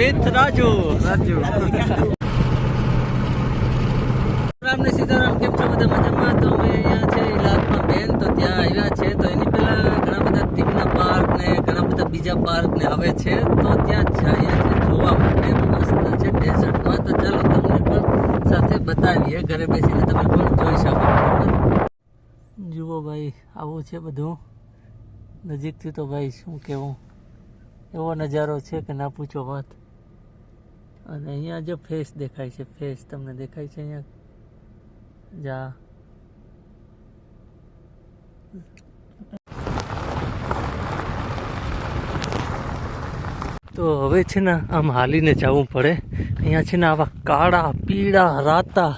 With Raju. Raju. રામને સીતારામ, કેમ છો? બધા મજામાં? તો અમે અહીંયા છે ઇલાકમાં બેન તો ત્યાં આવ્યા છે. તો એની પહેલા ઘણા બધા ટીમના પાર્ક ને ઘણા બધા બીજા પાર્ક ને આવે છે. તો ત્યાં જઈએ છે, જોવા માટે મસ્ત છે, ડેઝર્ટમાં. તો ચાલો તમને પણ સાથે બતાવીએ. ઘરે બેસીને તમે પણ જોઈ શકો. જુઓ ભાઈ, આવું છે બધું. નજીકથી તો ભાઈ શું કહેવું? એવો નજારો છે કે ના પૂછો વાત. અને અહીંયા જો ફેસ દેખાય છે ફેસ તમને દેખાય છે અહીંયા? જા. તો હવે છે ને આમ હાલીને જવું પડે. અહીંયા છે ને આવા કાળા, પીળા રાતા,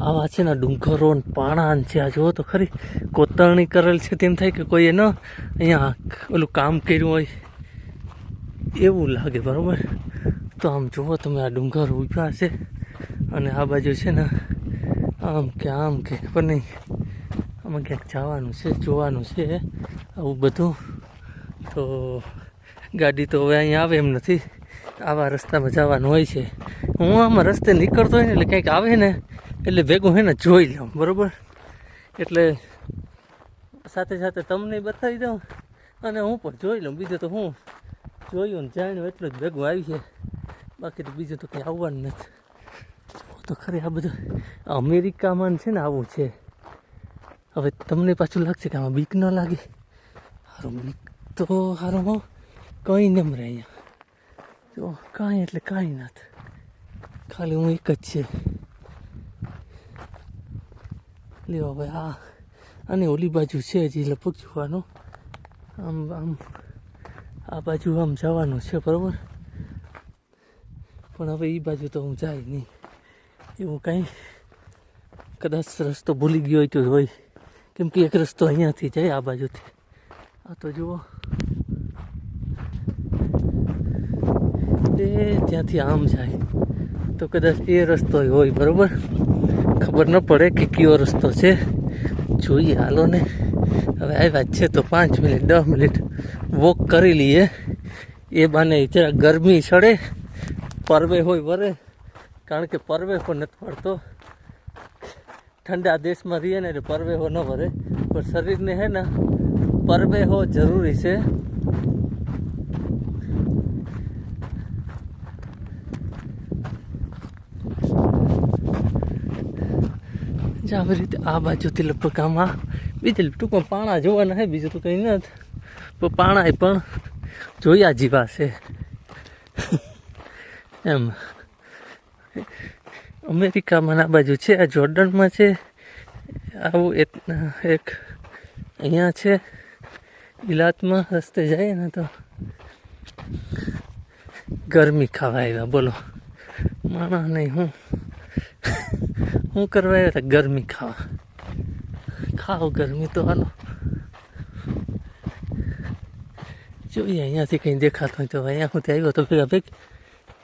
આવા છે ને ડુંગરો પાણા છે આ જુઓ તો ખરી કોતરણી કરેલ છે તેમ થાય કે કોઈએ ન અહીંયા ઓલું કામ કર્યું હોય. એવું લાગે બરાબર. તો આમ જુઓ તમે આ ડુંગર ઊભા છે અને આ બાજુ છે ને આમ કે આમ કે પણ નહીં. આમાં ક્યાંક જવાનું છે, જોવાનું છે આવું બધું. તો ગાડી તો હવે અહીંયા આવે એમ નથી. આવા રસ્તામાં જવાનું હોય છે. હું આમાં રસ્તે નીકળતો હોય ને એટલે કંઈક આવે ને એટલે ભેગું હે ને જોઈ લઉં, બરાબર? એટલે સાથે સાથે તમને બતાવી દઉં અને હું પણ જોઈ લઉં. બીજું તો હું જોયું ને જાણ્યું એટલું જ ભેગું આવી છે. બાકી તો બીજું તો કંઈ આવવાનું નથી. તો ખરે આ બધું અમેરિકામાં છે ને આવું છે. હવે તમને પાછું લાગશે કે આમાં બીક ન લાગે. હારું બીક તો હારું હો. કંઈ ન રહે અહીંયા. જો, કાંઈ એટલે કાંઈ નથી ખાલી હું એક જ છે. લ્યો ભાઈ આ અને ઓલી બાજુ છે હજી લગભગ જોવાનું આમ આમ, આ બાજુ આમ જવાનું છે, બરાબર? પણ હવે એ બાજુ તો હું જાય નહીં. એવું કાંઈ કદાચ રસ્તો ભૂલી ગયો હોય તો હોય. કેમ કે એક રસ્તો અહીંયાથી જાય આ બાજુથી. આ તો જુઓ. એ ત્યાંથી આમ જાય. તો કદાચ એ રસ્તો હોય, બરાબર? ખબર ન પડે કે કયો રસ્તો છે. જોઈએ, હાલો ને. હવે આવ્યા છે તો પાંચ મિનિટ, દસ મિનિટ વોક કરી લઈએ. એ બાને જરા ગરમી ચડે. પરવે હોય વરે, કારણ કે પરવે પણ નથી પડતો. ઠંડા દેશમાં રહીએ ને એટલે પરવે હો ન વરે. પણ શરીરને હે ને, પરવે હો જરૂરી છે. આવી રીતે આ બાજુથી લગભગ આમાં, બીજે ટૂંકમાં પાણા જોવાના હે, બીજું તો કંઈ નથી. પણ પાણા પણ જોયા જીવા છે. એમ. અમેરિકામાં આ બાજુ છે, આ જોર્ડનમાં છે, આવું એક અહીંયા છે ઇલાતમાં રસ્તે જાય ને તો ગરમી ખાવા આવ્યા. બોલો, માણા નહીં, હું હું કરવા આવ્યા હતા? ગરમી ખાવા. ખાઓ ગરમી તો હાલો. જોઈએ, અહીંયાથી કંઈ દેખાતું હોય તો અહીંયા હું ત્યાં આવ્યો તો ભેગા ભેગ.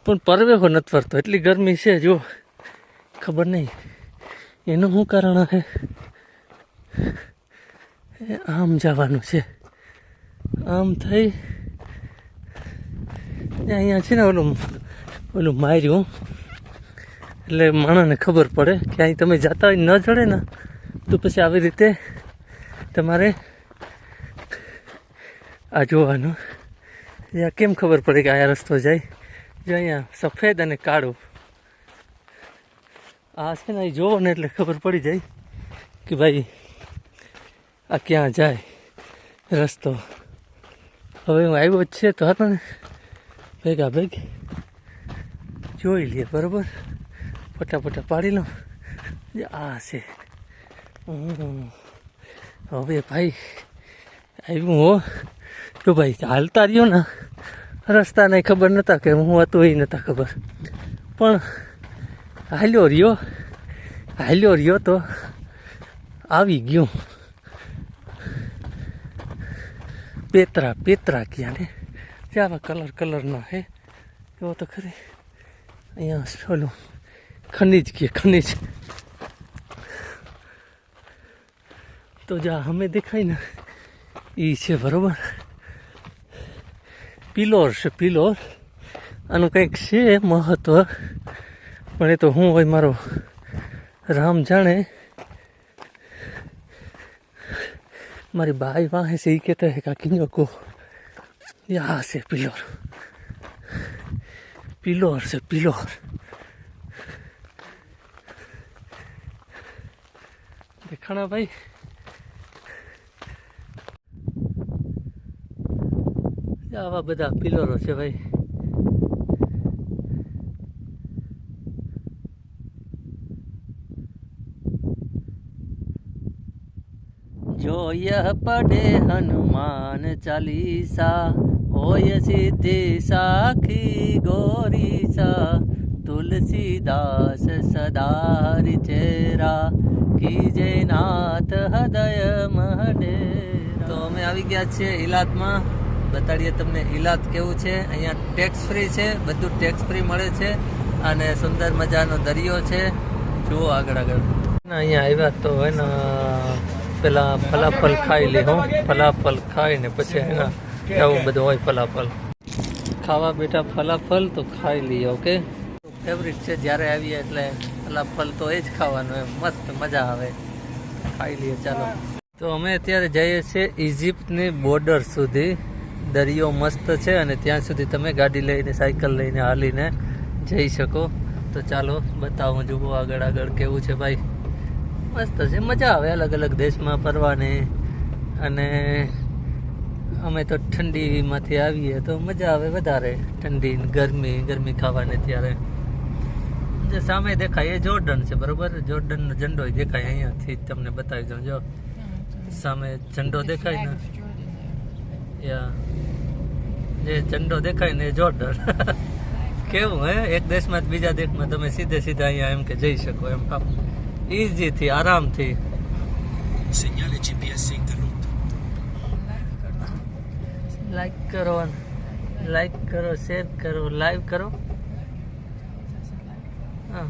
પણ પરવેહો નથી ફરતો. એટલી ગરમી છે જો ખબર નહીં. એનું શું કારણ છે આમ જવાનું છે. આમ થઈ. અહીંયા છે ને ઓલું ઓલું માર્યું એટલે માણસને ખબર પડે કે અહીં તમે જતા હોય ન ચડે ને, તો પછી આવી રીતે તમારે આ જોવાનું. કેમ ખબર પડે કે આ રસ્તો જાય? જો અહીંયા સફેદ અને કાળું. આ છે ને જોવો ને એટલે ખબર પડી જાય કે ભાઈ આ ક્યાં જાય રસ્તો. હવે હું આવ્યો જ છે તો હતો ને ભેગા ભેગ. જોઈ લઈએ, બરાબર? ફટાફટા પાડી લો જે આ છે. હવે ભાઈ આવ્યું હો. તો ભાઈ હાલતા રહ્યો ને. રસ્તાને ખબર નહોતા કે હું હતો એ નહોતા ખબર. પણ હાલ્યો રહ્યો હાલ્યો રહ્યો તો આવી ગયું. પેતરા પેતરા ક્યાં ને? આવા કલર કલરના હે. એવો તો ખરી. અહીંયા ઓલું ખનીજ કે ખનીજ. તો જા અમે દેખાય ને. એ છે બરોબર. પિલોર છે પિલોર આનું કંઈક છે મહત્વ. પણ એ તો હું હોય મારો રામ જાણે. મારી બાઈ વાહે છે એ કહેતા હે કાકી કો. યા છે પિલોર પિલોર છે પિલોર દેખાણા ભાઈ. આવા બધા પિલરો છે ભાઈ. જોય પડે હનુમાન ચાલીસા, હોય સિદ્ધિ સાખી ગોરીસા, તુલસીદાસ સદારી ચેરા કીજે નાથ હૃદય મહડે તો અમે આવી ગયા છીએ ઇલાદમાં બતાડીએ તમને ઇલાજ કેવું છે. અહીંયા ટેક્સ ફ્રી છે, બધું ટેક્સ ફ્રી મળે છે અને સુંદર મજાનો દરિયો છે. જુઓ આગળ આગળ. અહીંયા આવ્યા તો હે ને પેલા ફલાફલ ખાઈ લે હું. ફલાફલ ખાઈને પછી એના એવું બધું હોય ફલાફલ. ખાવા બેઠા ફલાફલ તો ખાઈ લઈએ, ઓકે? ફેવરિટ છે, જ્યારે આવીએ એટલે ફલાફલ તો એ જ ખાવાનું એમ. મસ્ત મજા આવે. ખાઈ લઈએ, ચાલો. તો અમે અત્યારે જઈએ છીએ ઇજિપ્તની બોર્ડર સુધી. દરિયો મસ્ત છે અને ત્યાં સુધી તમે ગાડી લઈને સાયકલ લઈને હાલીને જઈ શકો. તો ચાલો બતાવું જુઓ આગળ આગળ કેવું છે ભાઈ. મસ્ત છે મજા આવે અલગ અલગ દેશમાં ફરવાની. અને અમે તો ઠંડીમાંથી આવીએ તો મજા આવે વધારે. ઠંડી ગરમી ગરમી ખાવાની ત્યારે જે સામે દેખાય એ જોર્ડન છે બરોબર? જોર્ડનનો ઝંડો દેખાય અહીંયાથી તમને બતાવી દઉં જો. સામે ઝંડો દેખાય ને. યા જે ઝંડો દેખાય ને એ જોર્ડન કેવું હે? એક દેશમાં જ બીજા દેશમાં તમે સીધે સીધા અહીંયા એમ કે જઈ શકો એમ ઇઝીથી આરામથી. GPS interrotto. લાઈક કરો. લાઈક કરો શેર કરો લાઈવ કરો. હા.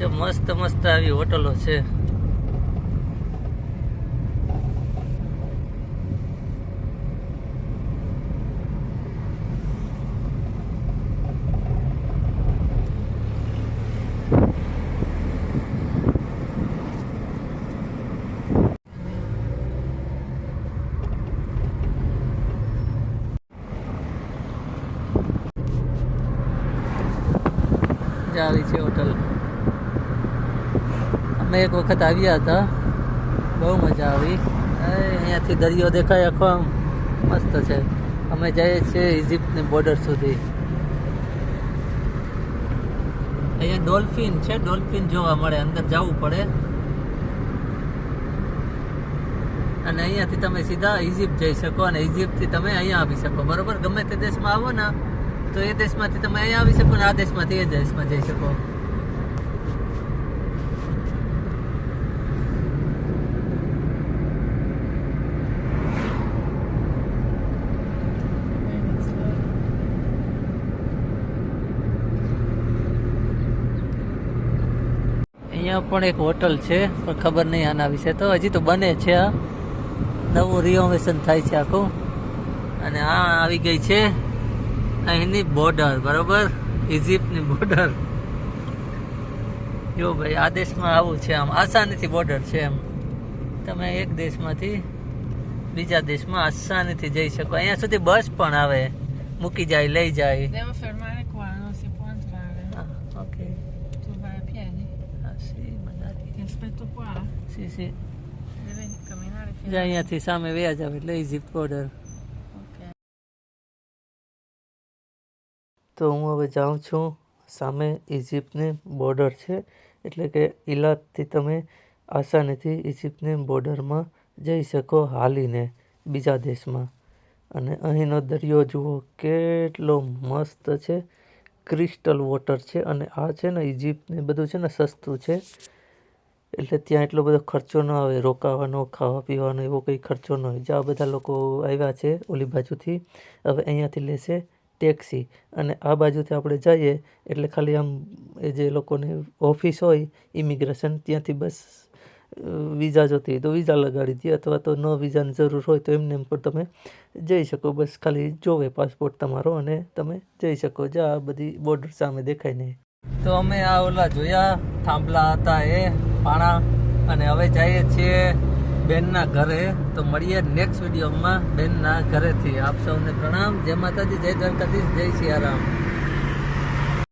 જો મસ્ત મસ્ત આવી હોટલો છે. મજા આવી છે હોટલ. અમે એક વખત આવ્યા હતા. બહુ મજા આવી. અહીંયાથી દરિયો દેખાય આખો આમ. મસ્ત છે. અમે જઈએ છીએ ઇજિપ્તની બોર્ડર સુધી. અહીંયા ડોલ્ફિન છે. ડોલ્ફિન જોવા મળે. અંદર જવું પડે. અને અહીંયાથી તમે સીધા ઇજિપ્ત જઈ શકો અને ઇજિપ્તથી તમે અહીંયા આવી શકો. બરોબર? ગમે તે દેશમાં આવો ને તો એ દેશમાંથી તમે અહીંયા આવી શકો ને આ દેશમાંથી એ દેશમાં જઈ શકો. અહીંયા પણ એક હોટલ છે, પણ ખબર નહીં આના વિશે. તો હજી તો બને છે આ. નવું રિનોવેશન થાય છે આખું. અને આ આવી ગઈ છે. અહીંની બોર્ડર બરાબર? ઇજિપ્તની બોર્ડર જો ભાઈ આ દેશમાં આવું છે આમ. આસાનીથી બોર્ડર છે એમ. તમે એક દેશમાંથી બીજા દેશમાં આસાનીથી જઈ શકો. અહીંયા સુધી બસ પણ આવે. મૂકી જાય લઈ જાય. ઓકે. અહીંયાથી સામે non એટલે può બોર્ડર તો હું હવે જાઉં છું. સામે ઇજિપ્તની બોર્ડર છે. એટલે કે ઇલાદથી તમે આસાનીથી ઇજિપ્તની બોર્ડરમાં જઈ શકો હાલીને બીજા દેશમાં. અને અહીંનો દરિયો જુઓ, કેટલો મસ્ત છે. ક્રિસ્ટલ વોટર છે અને આ છે ને ઇજિપ્તને બધું છે ને સસ્તું છે. એટલે ત્યાં એટલો બધો ખર્ચો ન આવે, રોકાવાનો ખાવા પીવાનો એવો કંઈ ખર્ચો ન હોય. જ્યાં બધા લોકો આવ્યા છે ઓલી બાજુથી, હવે અહીંયાથી લેશે. ટેક્સી અને આ બાજુથી આપણે જઈએ, એટલે ખાલી આમ એ જે લોકોની ઓફિસ હોય ઇમિગ્રેશન ત્યાંથી બસ વિઝા જોતી હોય તો વિઝા લગાડી દે અથવા તો ન વિઝાની જરૂર હોય તો એમને એમ પણ તમે જઈ શકો. બસ ખાલી જોવે પાસપોર્ટ તમારો અને તમે જઈ શકો. જા, આ બધી બોર્ડર સામે દેખાય નહીં. તો અમે આ ઓલા જોયા, થાંભલા હતા એ, પાણા, અને હવે જઈએ છીએ બેનના ઘરે, તો મળીએ નેક્સ્ટ વિડીયોમાં બેનના ઘરેથી. આપ સૌને પ્રણામ. જય માતાજી, જય દ્વારકાધીશ જય સિયારામ.